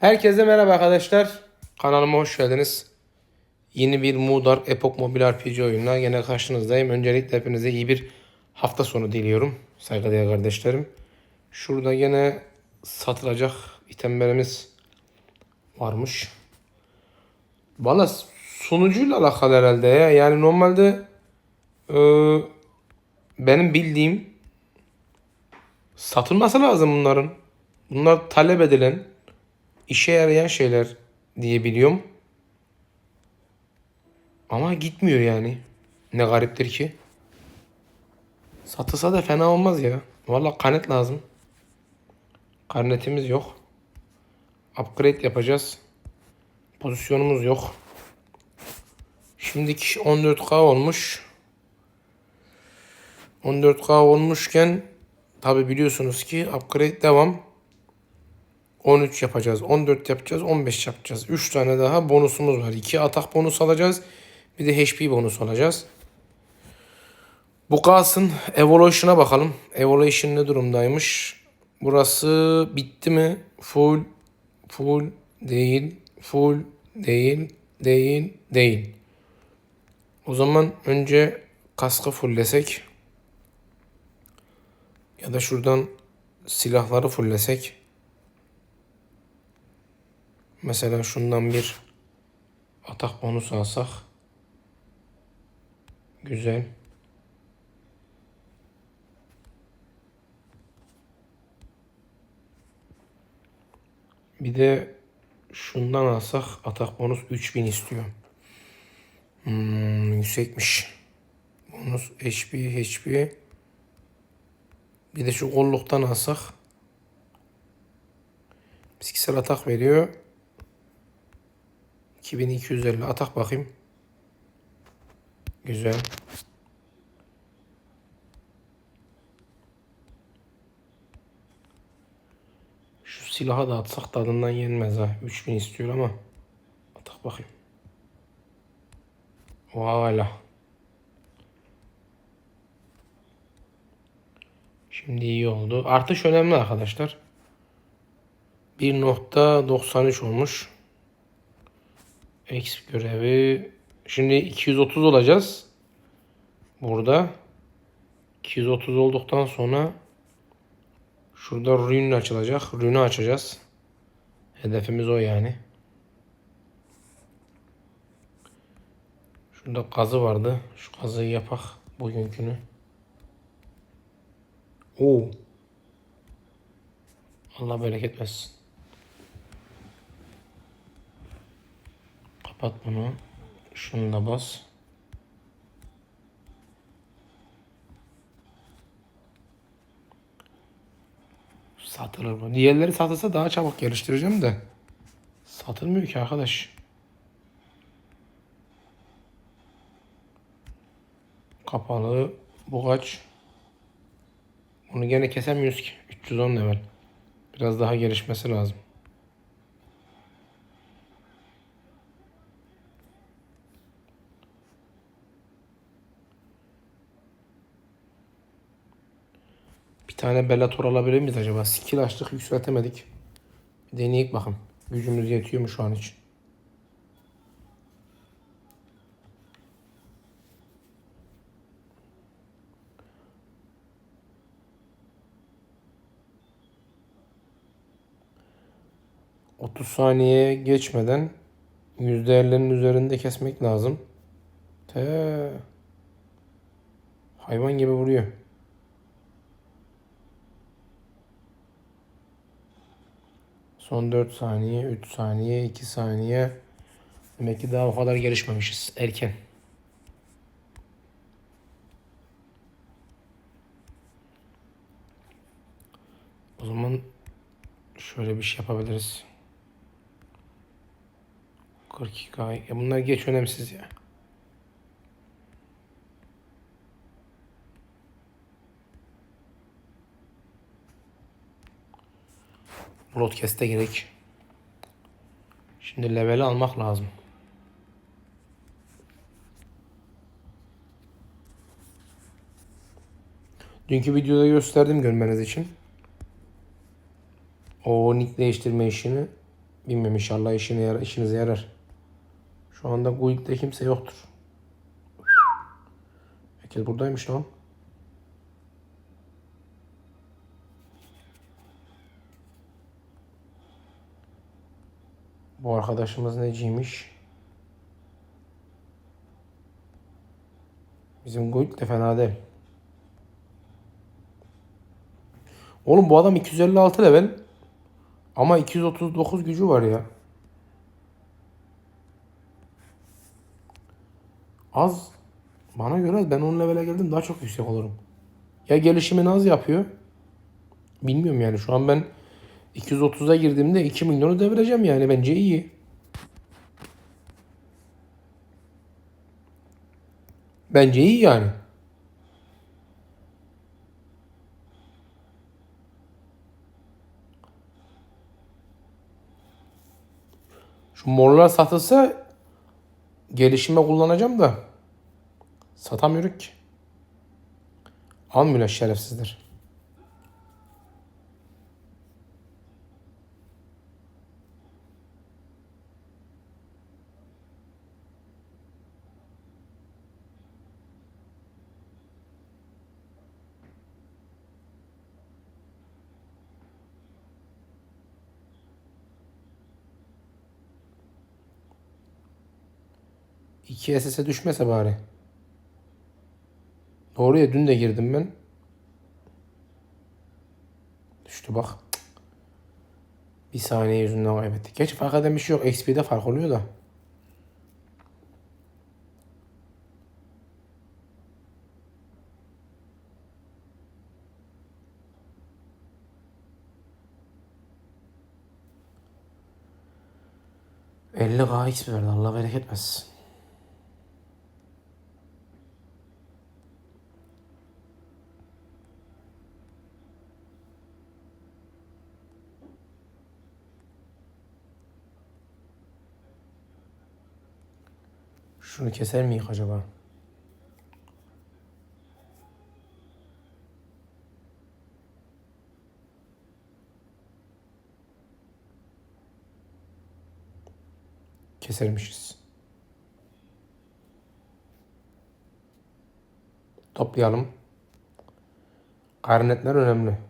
Herkese merhaba arkadaşlar. Kanalıma hoş geldiniz. Yeni bir Mudar Epoch Mobile RPG oyununa yine karşınızdayım. Öncelikle hepinize iyi bir hafta sonu diliyorum. Saygıdeğer kardeşlerim. Şurada yine satılacak itemlerimiz varmış. Valla sunucuyla alakalı herhalde ya. Yani normalde e, benim bildiğim satılması lazım bunların. Bunlar talep edilen, işe yarayan şeyler diye biliyorum. Ama gitmiyor yani. Ne gariptir ki. Satılsa da fena olmaz ya. Valla karnet lazım. Karnetimiz yok. Upgrade yapacağız. Pozisyonumuz yok. Şimdiki 14K olmuş. 14K olmuşken tabi biliyorsunuz ki upgrade devam. 13 yapacağız, 14 yapacağız, 15 yapacağız. 3 tane daha bonusumuz var. 2 atak bonus alacağız. Bir de HP bonus alacağız. Bu kalsın. Evolution'a bakalım. Evolution ne durumdaymış? Burası bitti mi? Full, full değil, full değil, değil, değil. O zaman önce kaskı fulllesek. Ya da şuradan silahları fulllesek. Mesela şundan bir atak bonus alsak. Güzel. Bir de şundan alsak atak bonus 3000 istiyor. Hmm, yüksekmiş. Bonus HP, HP. Bir de şu kolluktan alsak. Fiziksel atak veriyor. 2250 atak bakayım. Güzel. Şu silahı da atsak tadından yenmez ha. 3000 istiyor ama. Atak bakayım. Valla. Şimdi iyi oldu. Artış önemli arkadaşlar. 1.93 olmuş. Exp görevi. Şimdi 230 olacağız. Burada. 230 olduktan sonra şurada rune açılacak. Rune açacağız. Hedefimiz o yani. Şurada kazı vardı. Şu kazıyı yapak bugünkünü. Oo. Allah bereket versin. Kapat bunu. Şunu da bas. Satılır bu. Diğerleri satılsa daha çabuk geliştireceğim de. Satılmıyor ki arkadaş. Kapalı. Bu kaç? Bunu gene kesemiyoruz ki. 310 level. Biraz daha gelişmesi lazım. Tane Bellator alabilir miyiz acaba? Skill açtık yükseltemedik. Bir deneyek bakın. Gücümüz yetiyor mu şu an için? ...30 saniye geçmeden... %50'lerin üzerinde kesmek lazım. Te. Hayvan gibi vuruyor. Son 4 saniye, 3 saniye, 2 saniye. Demek ki daha o kadar gelişmemişiz. Erken. O zaman şöyle bir şey yapabiliriz. 42K. Ya bunlar geç önemsiz ya. Broadcast'e gerek. Şimdi level'i almak lazım. Dünkü videoda gösterdim görmeniz için. O nick değiştirme işini Bilmiyorum inşallah işine yarar, işinize yarar. Şu anda Guild'de kimse yoktur. Herkes buradaymış lan. Arkadaşımız neciymiş? Bizim Guild de fena değil. Oğlum bu adam 256 level. Ama 239 gücü var ya. Az. Bana göre az. ben 10 levele geldim daha çok yüksek olurum. Ya gelişimini az yapıyor. Bilmiyorum yani şu an ben 230'a girdiğimde 2 milyonu devireceğim yani bence iyi. Bence iyi yani. Şu morlar satılsa gelişime kullanacağım da satamıyoruz ki. Almıyorlar şerefsizdir. 2 SS'e düşmese bari. Doğru ya dün de girdim ben. Düştü bak. Bir saniye yüzünden kaybettik. Geç fark eden bir şey yok. XP'de fark oluyor da. Elli K XP verdi. Allah bereket versin. Şunu keser miyik acaba? Kesermişiz. Toplayalım. Karnetler önemli.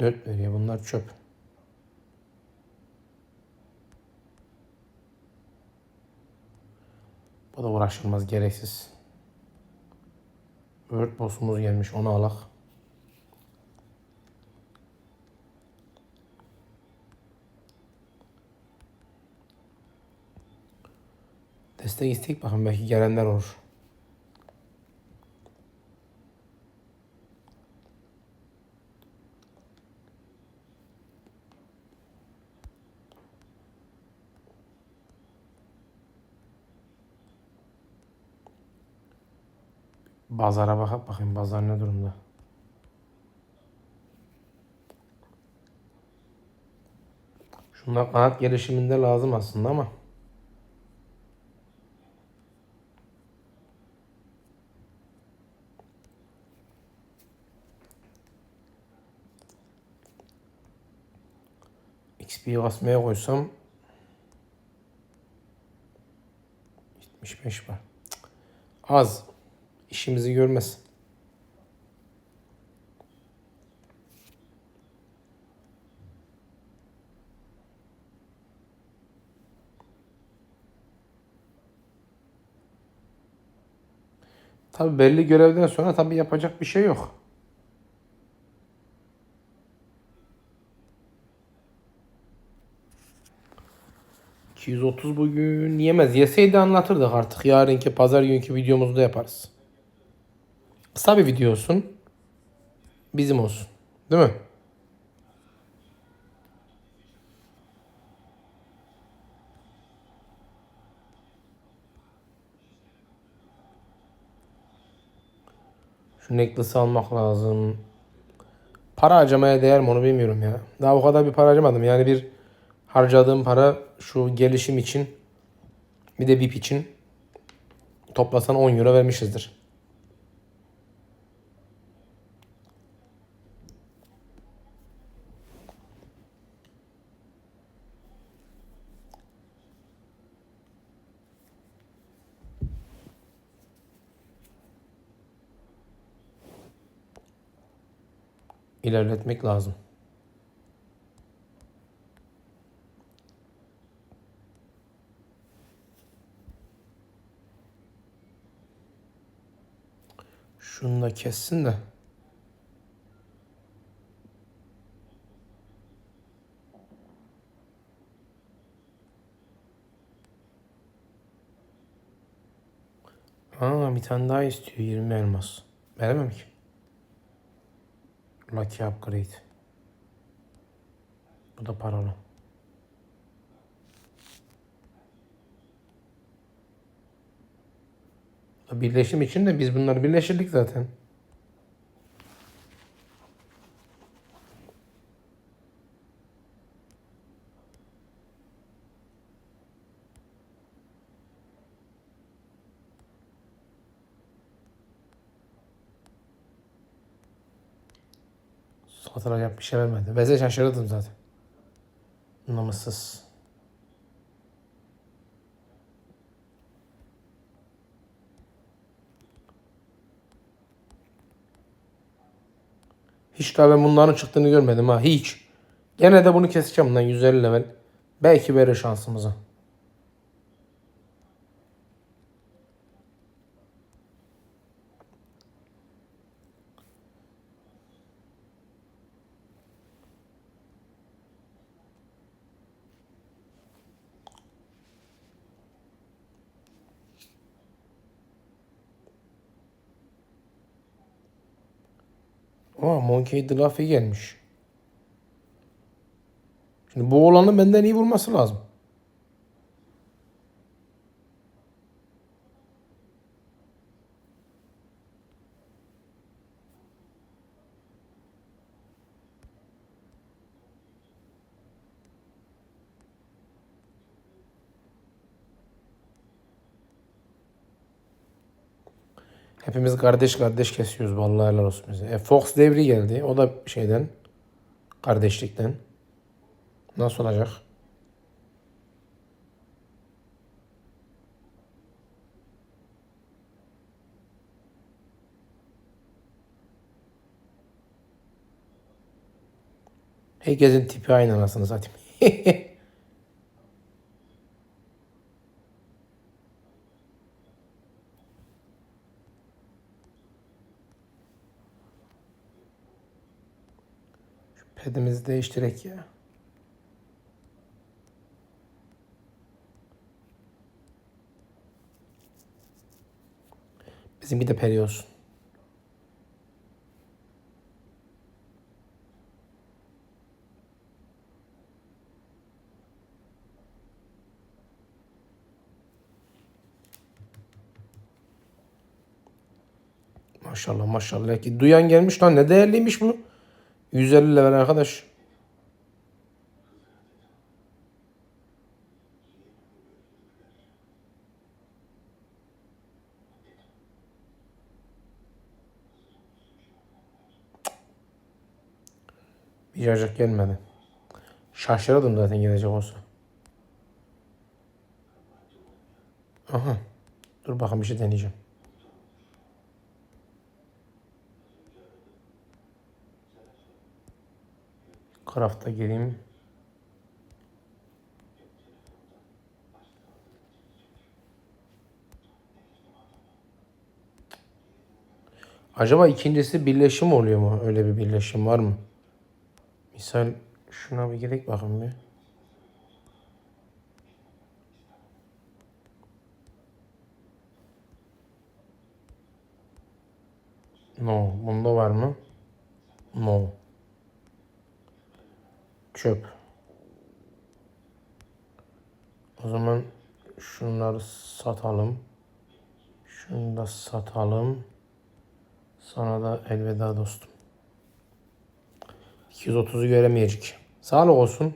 Dört veriyor. Bunlar çöp. Bu da uğraşılmaz. Gereksiz. Word boss'umuz gelmiş. Onu alak. Destek istek bakın belki gelenler olur. Pazara bakıp bakayım pazar ne durumda. Şunlar kanat gelişiminde lazım aslında ama. XP'yi basmaya koysam 75 var. Az. İşimizi görmez. Tabi belli görevden sonra tabi yapacak bir şey yok. ...230 bugün yemez. Yeseydi anlatırdık artık. Yarınki pazar günkü videomuzda yaparız. Kısa bir video olsun. Bizim olsun. Değil mi? Şu necklace almak lazım. Para harcamaya değer mi onu bilmiyorum ya. Daha o kadar bir para harcamadım. Yani bir harcadığım para şu gelişim için bir de VIP için toplasan 10 euro vermişizdir. İlerletmek lazım. Şunu da kessin de. Aa bir tane daha istiyor 20 elmas. Veremem ki. Lucky upgrade. Bu da paralı. Birleşim için de biz bunları birleştirdik zaten. Satılacak bir şey vermedi. Ve de şaşırdım zaten. Namussuz. Hiç daha ben bunların çıktığını görmedim ha. Hiç. Gene de bunu keseceğim lan 150 level. Belki verir şansımıza. Aa Monkey Luffy gelmiş. Şimdi bu olanın benden iyi vurması lazım. Hepimiz kardeş kardeş kesiyoruz vallahi helal olsun bize. E, Fox devri geldi. O da şeyden kardeşlikten. Nasıl olacak? Herkesin tipi aynı anasını satayım. Şu pedimizi değiştirek ya. Bizim bir de peri olsun. Maşallah maşallah ki duyan gelmiş lan ne değerliymiş bu. 150 level arkadaş. Bir cacık gelmedi. Şaşırdım zaten gelecek olsa. Aha. Dur bakalım bir şey deneyeceğim. Craft'a gireyim. Acaba ikincisi birleşim oluyor mu? Öyle bir birleşim var mı? Misal şuna bir gerek bakın bir. No. Bunda var mı? No. Çöp. O zaman şunları satalım. Şunu da satalım. Sonra da elveda dostum. 230'u göremeyecek. Sağlık olsun.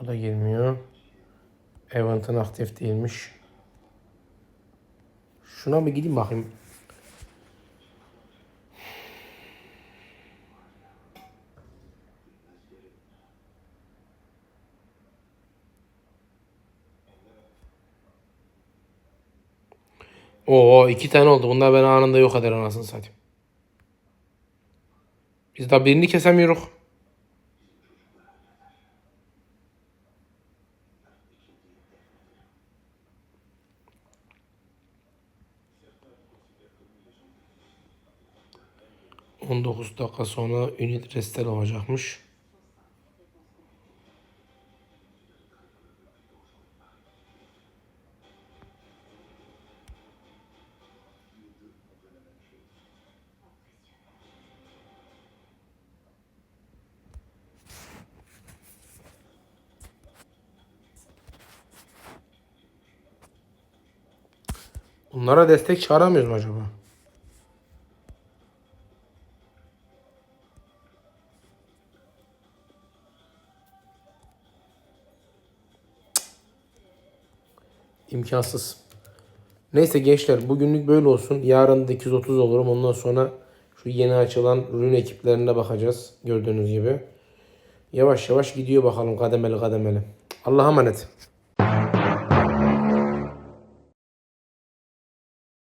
O da girmiyor. Event'ın aktif değilmiş. Şuna bir gideyim bakayım. Oo iki tane oldu. Bunlar beni anında yok eder anasını satayım. Biz daha birini kesemiyoruz. On dokuz dakika sonra unit restore olacakmış. Bunlara destek çağıramıyoruz mu acaba? İmkansız. Neyse gençler bugünlük böyle olsun. Yarın da 230 olurum. Ondan sonra şu yeni açılan ürün ekiplerine bakacağız. Gördüğünüz gibi. Yavaş yavaş gidiyor bakalım kademeli kademeli. Allah'a emanet.